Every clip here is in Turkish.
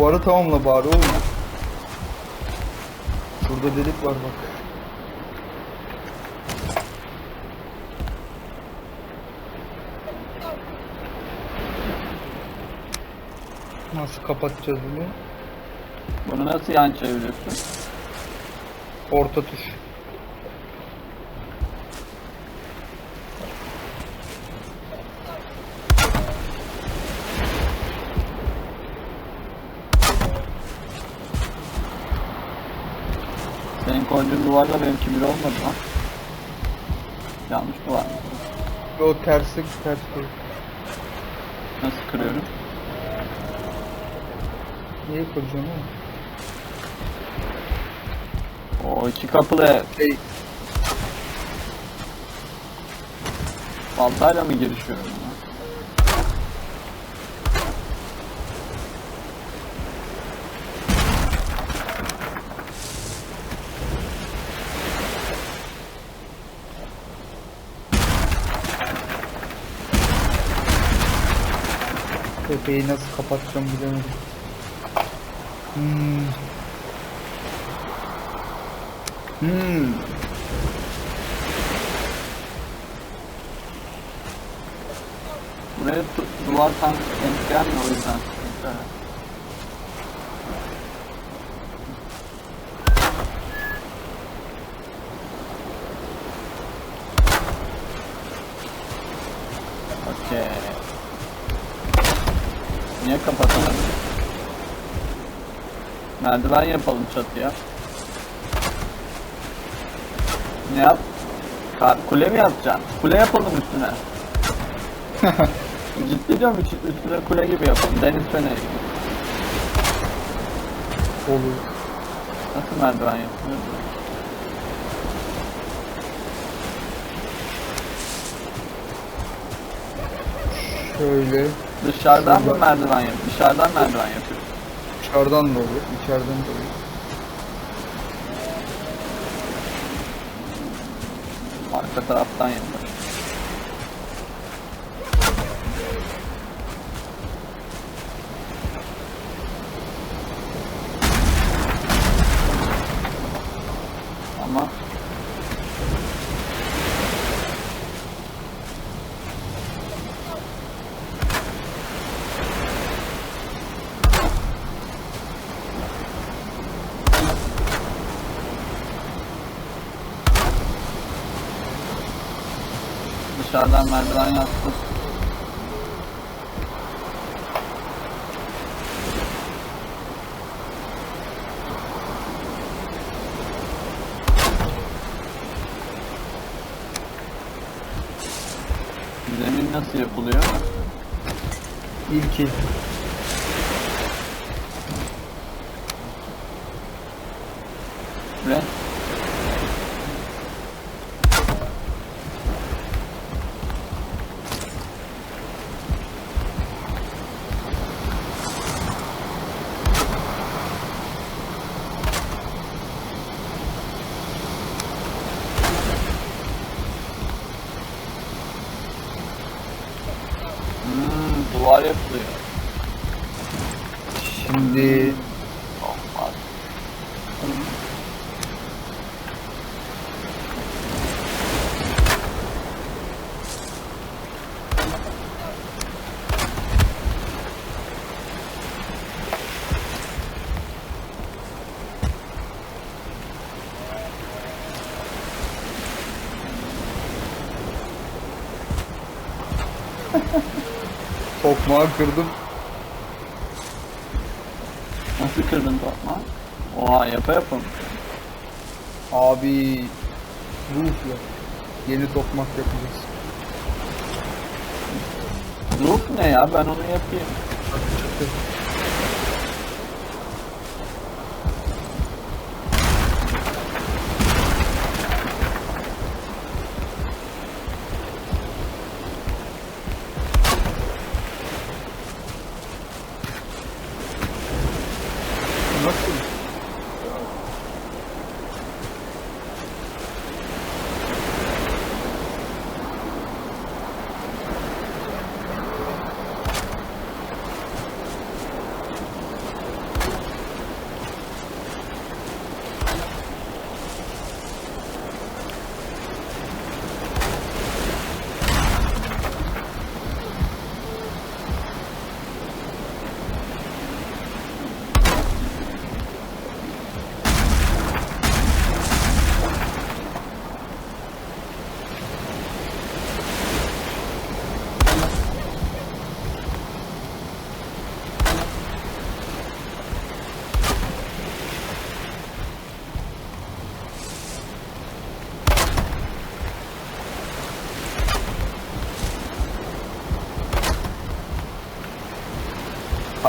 Duvarı tamamla bari oğlum. Şurada delik var bak. Nasıl kapatacağız bunu? Bunu nasıl yan çeviriyorsun? Orta tuş. Senin koyduğun duvarla benimki bir olmadı lan. Yanlış duvar? O tersi ters koy. Nasıl kırıyorum? Niye koyacaksın oğlum? O iki kapılı. Şey, Baltayla mı girişiyorum? ya? Tepeyi nasıl kapatacağım bilemedim. Hmm. Hmm. Buraya duvar tam denk gelmiyor o yüzden. Evet. Niye kapatamadım? Merdiven yapalım çatıya. Ne yap? Ka- Kule mi yapacaksın? Kule yapalım üstüne. Ciddi diyorum üst- üstüne kule gibi yapalım. Deniz feneri gibi. Olur. Nasıl merdiven yapılıyor? Şöyle. Dışarıdan mı merdiven yap? Dışarıdan merdiven yapıyoruz. Dışarıdan da olur, içeriden de olur. Arka taraftan yaparız. Ama dışarıdan merdiven yaptık. Zemin nasıl yapılıyor? İlki. Ve hmm, duvar yapılıyor. Şimdi Olmaz. Tokmağı kırdım. Nasıl kırdın tokma? Oha yapa yapa mı? Abi ruhla yeni tokmak yapacağız. Roof ne ya? Ben onu yapayım. Çıktı. Nasıl?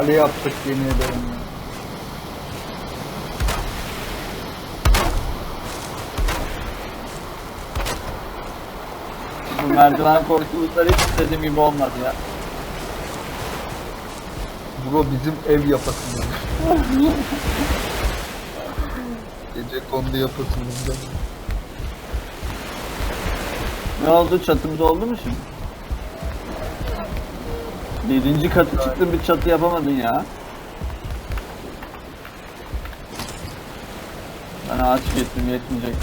Kale yaptık yemin ederim ya. Bu merdiven korkulukları hiç istediğim gibi olmadı ya. Bro bizim ev yapasımız. Gece kondu yapasımız. Ne oldu çatımız oldu mu şimdi? Yedinci katı çıktın bir çatı yapamadın ya. Ben ağaç getirdim yetmeyecek.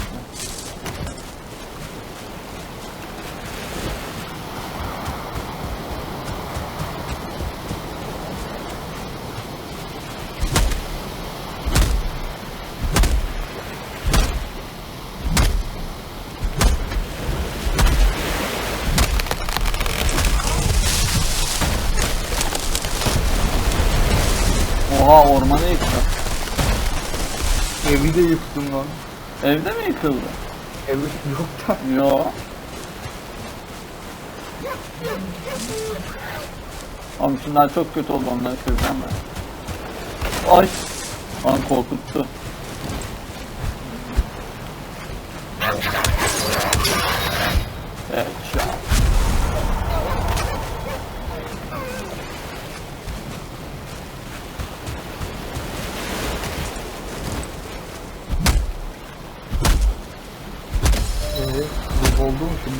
Oha ormanı yıktı. Evi lan. Evde mi yıkıldı? Evi yok da. Yo. Oğlum şunlar çok kötü oldu onları kıracağım ben. Ay. Lan korkuttu. Evet şu an. Evet. Bu oldu mu şimdi?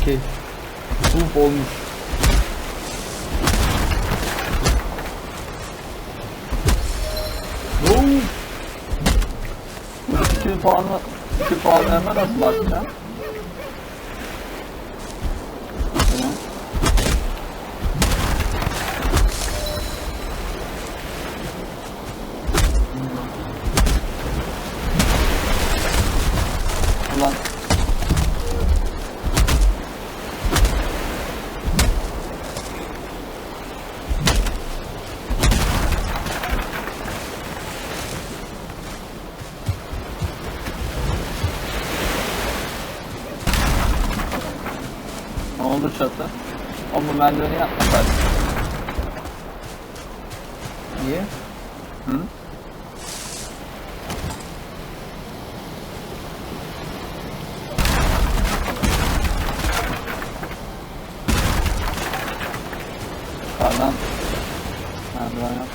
Okey. Uf olmuş. Oo. Bu iki puanı, iki puanı hemen nasıl bakacağım? Oldu çatı? O bu merdiveni yapmasak. Niye? Hı? Yukarıdan merdiven yap.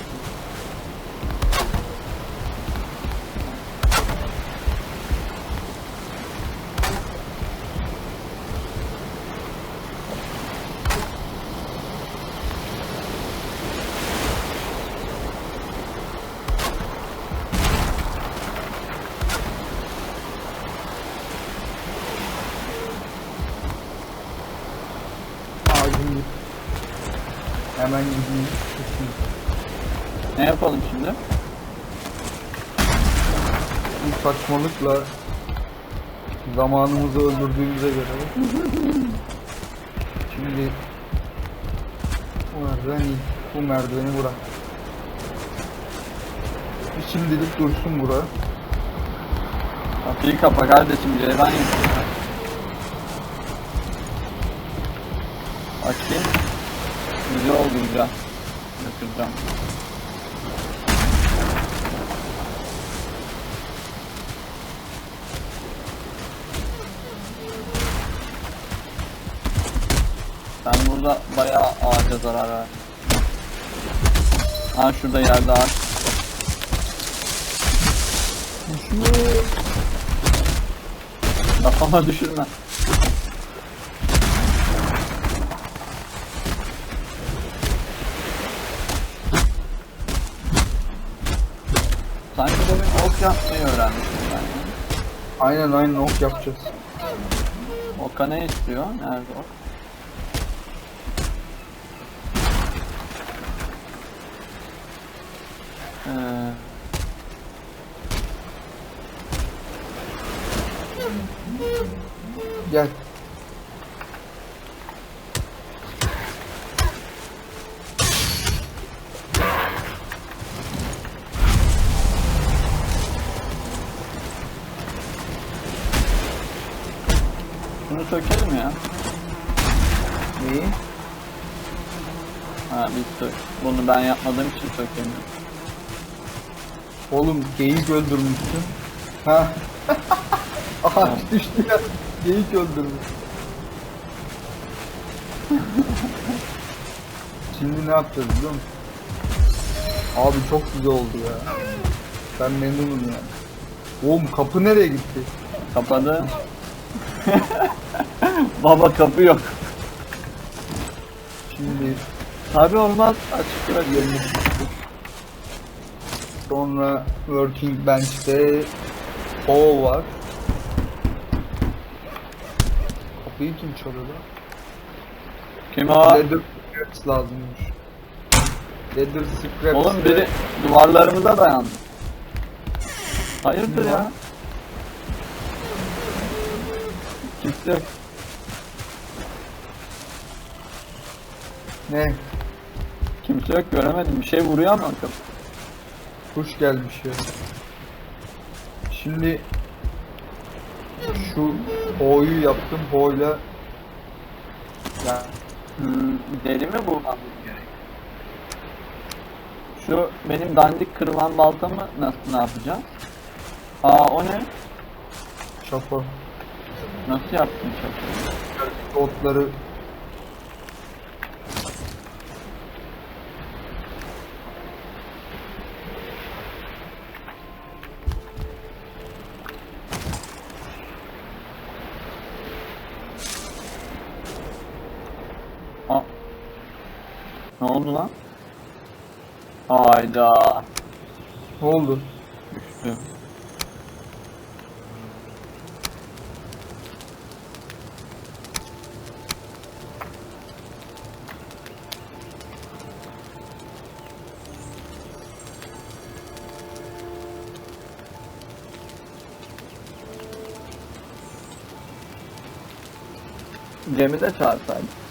Ağacım git. Hemen gideyim. Kesin. Ne yapalım şimdi? Bu saçmalıkla zamanımızı öldürdüğümüze göre şimdi bu merdiveni bu merdiveni bırak. Bir Şimdilik dursun bura. Kapıyı kapa kardeşim ceylan yapıyor. Açayım. Güzel oldu güzel. Götüreceğim. Ben burada bayağı ağaca zarar verdim. Ha şurada yerde ağaç. Düşüyor. Kafama düşürme. Sanki demin ok yapmayı öğrenmiştim ben. Aynen aynen ok yapacağız. Oka ne istiyor? Nerede ok? Ee, Gel. Bunu sökelim ya. Neyi? Ha bitti. Bunu ben yapmadığım için sökemiyorum. Oğlum geyik öldürmüşsün. Ha. Aha düştü ya. Geyik öldürmüş. Şimdi ne yapacağız biliyor musun? Abi çok güzel oldu ya. Ben memnunum yani. Oğlum kapı nereye gitti? Kapadı. Baba kapı yok. Tabi olmaz. Açık bırak. yerine gitti. Sonra working bench'te hole var. Kapıyı kim çalıyor lan? Kim o? Leather scraps lazımmış. Leather scraps. Oğlum biri duvarlarımıza dayandı. Hayırdır ya? var? Kimse yok. Ne? Kimse yok göremedim. Bir şey vuruyor ama. Kuş gelmiş ya. Şimdi şu ho'yu yaptım. Ho'yla ya Hmm, deri mi bulmamız gerek? Şu benim dandik kırılan baltamı nasıl ne yapacağız? Aa o ne? çapa Nasıl yaptın şapkayı? otları Aa. Ne oldu lan? Hayda. ne oldu? Düştü. Cem'i de çağırsaydı.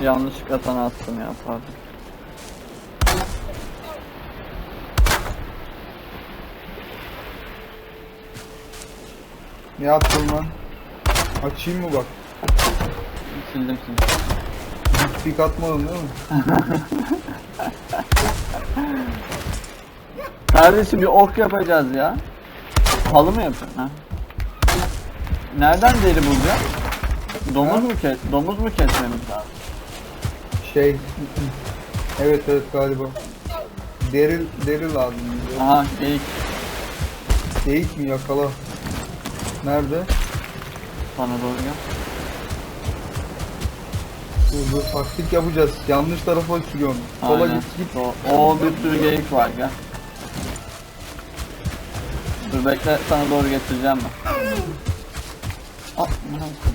Yanlışlıkla sana attım ya pardon. Ne yaptın lan? Açayım mı bak? Sildim sildim. Pik atmadın değil mi? Kardeşim bir ok yapacağız ya. Halı mı yapıyorsun ha? Nereden deri bulacağız? Domuz mu kes domuz mu kesmemiz lazım? Şey. evet evet galiba. Deri, deri lazım. Aha geyik Geyik mi yakala? Nerede? bana doğru gel. Dur dur taktik yapacağız. Yanlış tarafa sürüyorsun. Sola Aynen. git git. O, o bir sürü geyik var gel. Dur bekle sana doğru getireceğim ben. Aa, ne yaptın?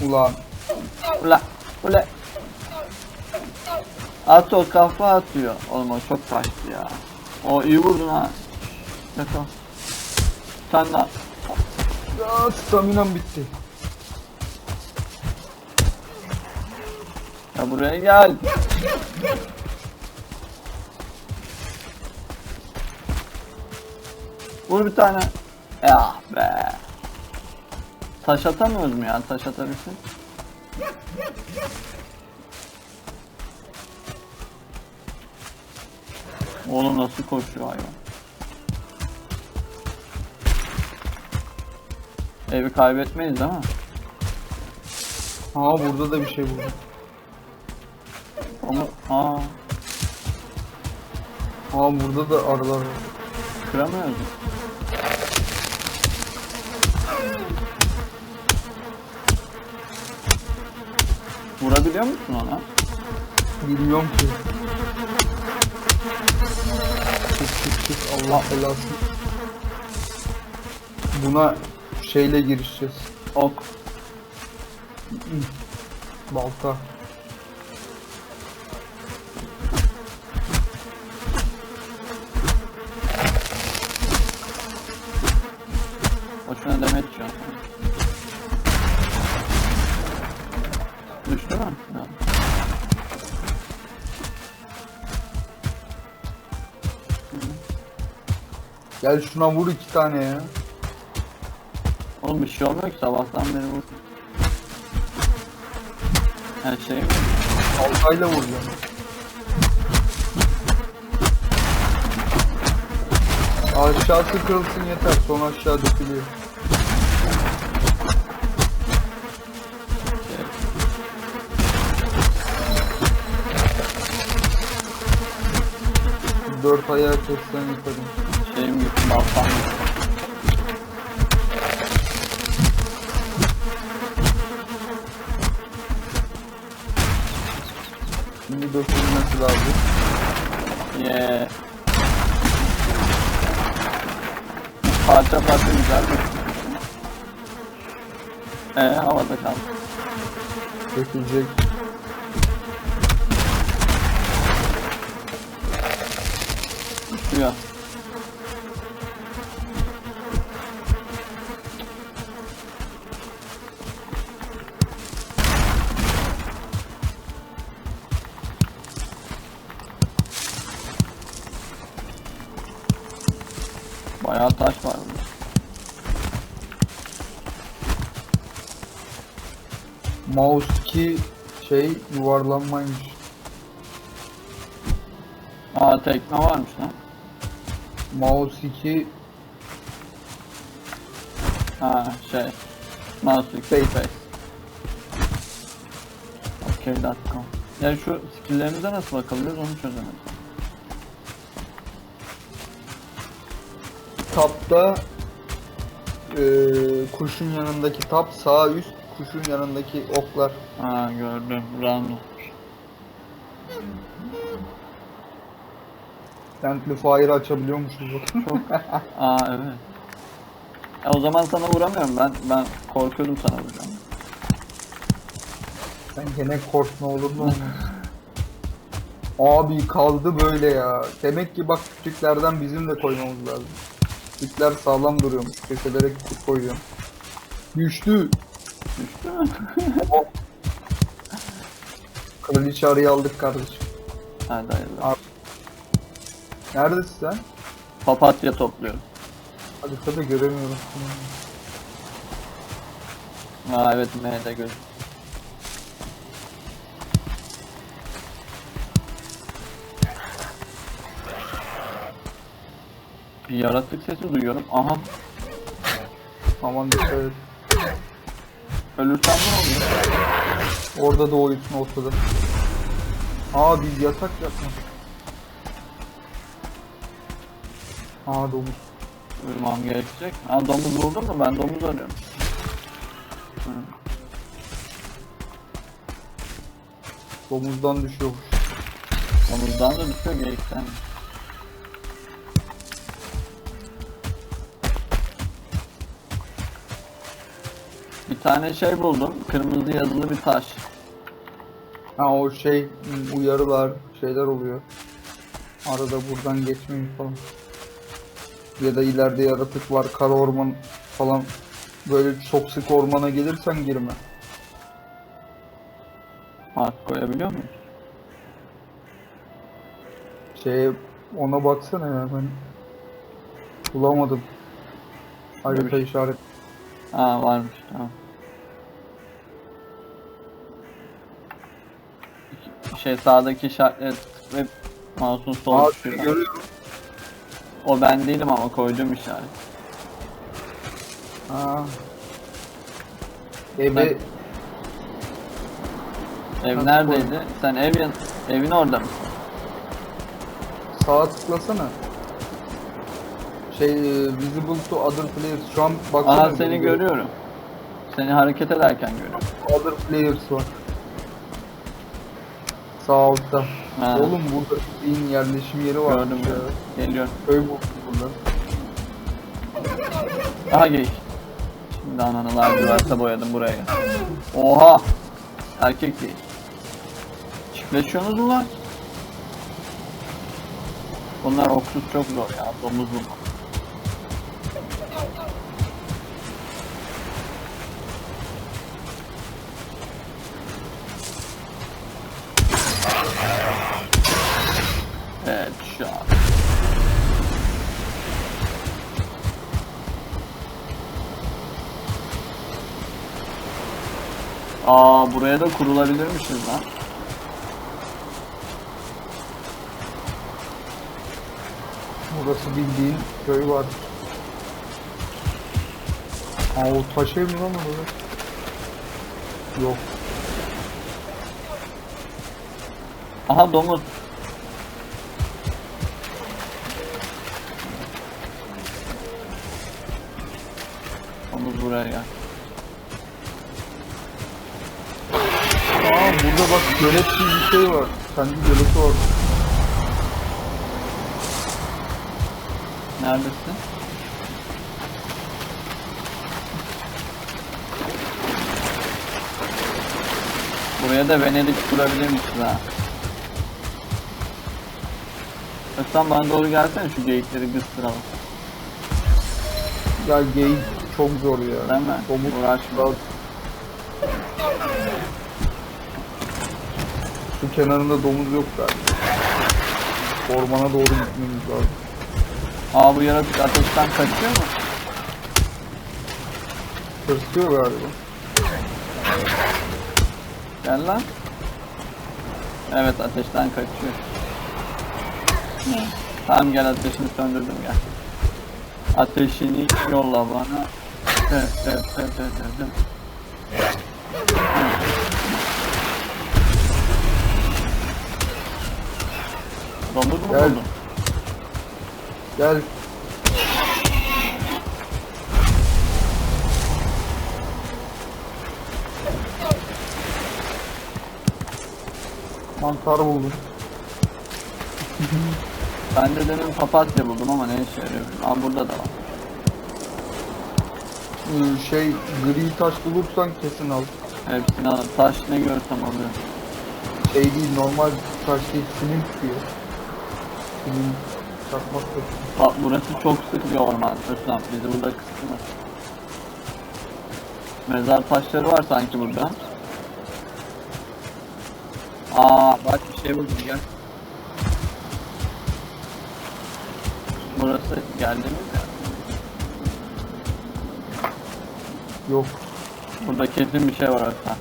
Ulan. Ula ula. At o kafa atıyor. Oğlum o çok kaçtı ya. O iyi vurdun ha. Yakal. Sen de. Ya staminam bitti. Ya buraya gel. Vur bir tane. Ya be. Taş atamıyoruz mu ya? Taş atabilsin. Oğlum nasıl koşuyor hayvan? Evi kaybetmeyiz değil mi? Ha burada da bir şey buldum. Onu aa Ha burada da arılar var. kıramıyoruz. Vurabiliyor musun ona? Bilmiyorum ki. Çık çık çık Allah belasını. Buna şeyle girişeceğiz. Ok. Balta. Gel şuna vur iki tane ya. Oğlum bir şey olmuyor ki sabahtan beri vur. Her şey Baltayla vuracağım. Aşağısı kırılsın yeter. Son aşağı dökülüyor. Dört ayağı kessen yeter. Şeyim gitti baltam gitti. Şimdi dökülmesi lazım. Yeah. Parça parça güzel bir. Ee, havada kaldı. Dökülecek. Yuvarlanmaymış. Aa tekne varmış lan. Mouse 2 Ha şey. Mouse Face. face. Okay.com Ya şu skilllerimize nasıl bakabiliriz onu çözemedim. Tapta eee kuşun yanındaki tap sağ üst kuşun yanındaki oklar. Ha gördüm. Run fire açabiliyormuşuz bak. Aa evet. Ya o zaman sana vuramıyorum ben. Ben korkuyordum sana vuracağım. Sen gene kork ne olur olmaz. Abi kaldı böyle ya. Demek ki bak küçüklerden bizim de koymamız lazım. Küçükler sağlam duruyormuş. Köşelere küçük koyacağım. Düştü. Düştü mü? Kraliçe arıyı aldık kardeşim. Hadi hayırlı. Abi. Neredesin sen? Papatya topluyorum. Haritada göremiyorum. Aa evet M'de göz. Bir yaratık sesi duyuyorum. Aha Aman dikkat et. ölürsem ne oluyor? Orada da oyusun ortada. Aa biz yatak yapmak. Aa domuz. Uyumam gerekecek. Ha domuz buldun mu? Ben domuz arıyorum. Hı. Domuzdan düşüyormuş. Domuzdan da düşüyor geyikten. Bir tane şey buldum. Kırmızı yazılı bir taş. Ha o şey hmm, uyarılar şeyler oluyor. Arada buradan geçmeyin falan. Ya da ileride yaratık var kara orman falan. Böyle çok sık ormana gelirsen girme. Mark koyabiliyor muyum? Şeye ona baksana ya ben bulamadım. Harita Görüş. işaret. Ha varmış tamam. Şey sağdaki işaretle tıklayıp Mouse'un sol Aa seni görüyorum. O ben değilim ama koydum işaret. Ha. Eve Ben- Ev Nasıl neredeydi? Sen evin evin orada mısın? sağa tıklasana. Şey e, visible to other players. Şu an baksana. Aha seni görüyorum. Seni hareket ederken görüyorum. Other players var. Sağ altta. Ha. Oğlum burada in yerleşim yeri var. Gördüm gördüm. Geliyorum. Köy buldum burada. Aha geyik. Şimdi ananı lacivertle boyadım buraya. Oha! Erkek geyik. Çiftleşiyorsunuz mu lan? Bunlar oksuz çok zor ya. Domuz bu. Buraya da kurulabilirmişiz lan. Burası bildiğin köy var. Aa o taş ev mi lan orada? Yok. Aha domuz. Domuz buraya gel. Aa burada bak gölet gibi bir şey var. Kendi göleti var. Neredesin? Buraya da Venedik kurabilirmişiz ha. Özlem bana doğru gelsene şu geyikleri kıstıralım. Ya geyik çok zor ya. Değil mi? Domuz Uğraşma. Su kenarında domuz yok galiba. Ormana doğru gitmemiz lazım. Aa bu yaratık ateşten kaçıyor mu? Tırsıyor galiba. Gel lan. Evet ateşten kaçıyor. Tamam gel ateşini söndürdüm gel. Ateşini yolla bana. Evet, evet, evet, evet, evet. Domuz mu Gel. Gel. Mantar buldum. Ben de demin papatya buldum ama ne işe yarıyor? Aa burada da var. Ee, Şey gri taş bulursan kesin al. Hepsini al. Taş ne görsem alıyorum. Şey değil normal taş değil simit diyor. Simit çakmak da. Bak burası çok sık bir orman. Özlem bizi burada kıstırmaz. Mezar taşları var sanki burada. Aa bak bir şey buldum gel. Burası geldiğimiz ya. Yok. Burada kesin bir şey var Özlem.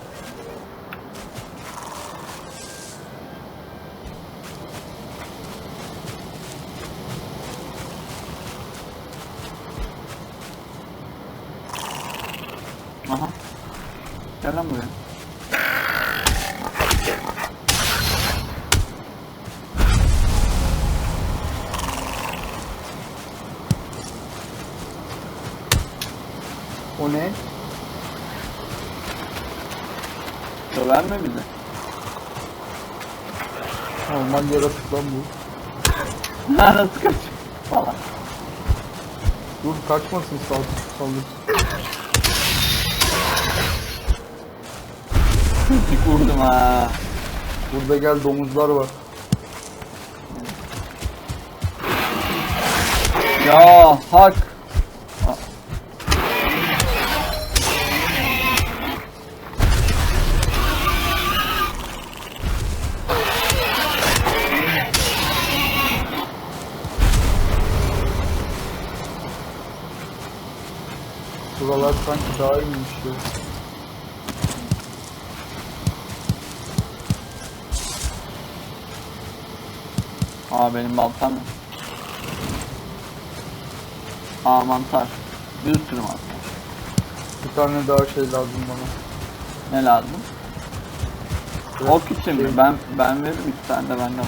Aha. Gel lan buraya. O ne? Söver mi bizi? Normal yaratık lan bu. Nasıl kaç? Falan. Dur kaçmasın sal saldır. Dik vurdum ha. Burada gel domuzlar var. Ya hak. Aa benim baltam. Aa mantar. Bir sürü mantar. Bir tane daha şey lazım bana. Ne lazım? Evet, Ok için mi? şey- Ben ben veririm iki tane de bende var.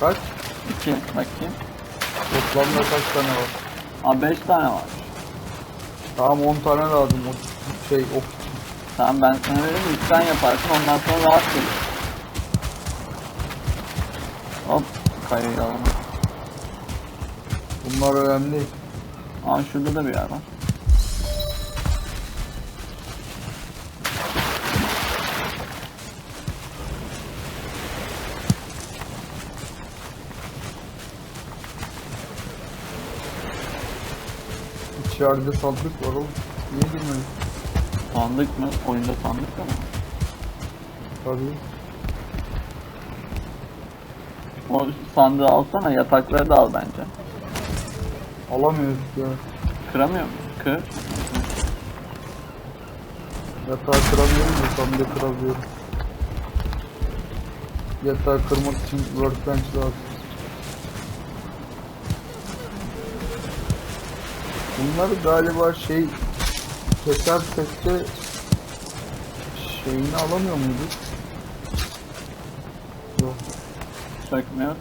Kaç? İki bakayım. Toplamda kaç tane var? Aa beş tane var. Tamam 10 tane lazım o şey ok için. Tamam ben sana veririm iki tane yaparsın ondan sonra rahat gelir. Alalım. Bunlar önemli değil. Aa şurada da bir yer var. İçeride sandık var oğlum. Niye girmedin? Sandık mı? Oyunda sandık da mı? Tabii. O sandığı alsana yatakları da al bence. Alamıyoruz ya. Kıramıyor muyum? Kır. Yatağı kıramıyorum da sandığı kırabiliyorum. Yatağı kırmak için workbench lazım. Bunları galiba şey kesersek de şeyini alamıyor muyduk? Sökmüyor ki.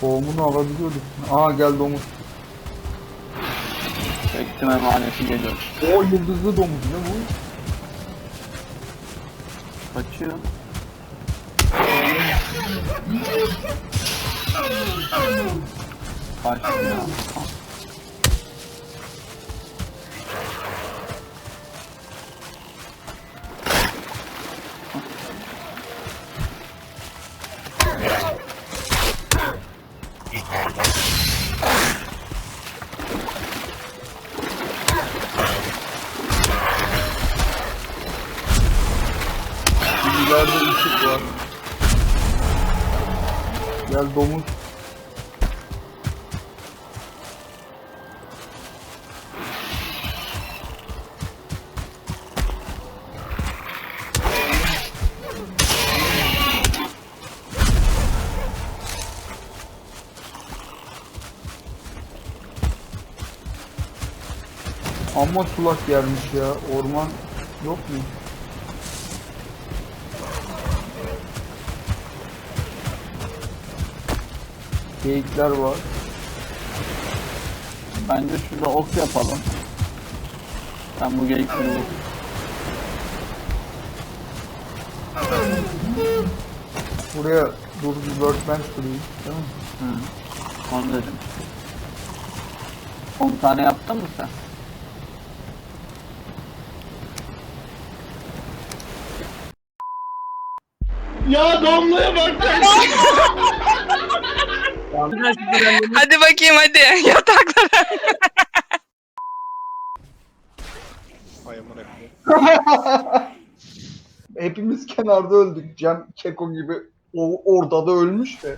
Tohumunu alabiliyorduk. Aa gel domuz. Çektim emaneti geliyor. O yıldızlı domuz ne bu? Kaçıyor. Kaçtı ya. Amma sulak yermiş ya. Orman yok mu? Geyikler var. Bence şurada ok yapalım. Sen bu geyikleri vur. Buraya dur bir workbench kurayım. Değil mi? Hı. Onu dedim. 10 tane yaptın mı sen? Hadi bakayım hadi yataklara. Hepimiz kenarda öldük. Cem Keko gibi o ortada ölmüş de.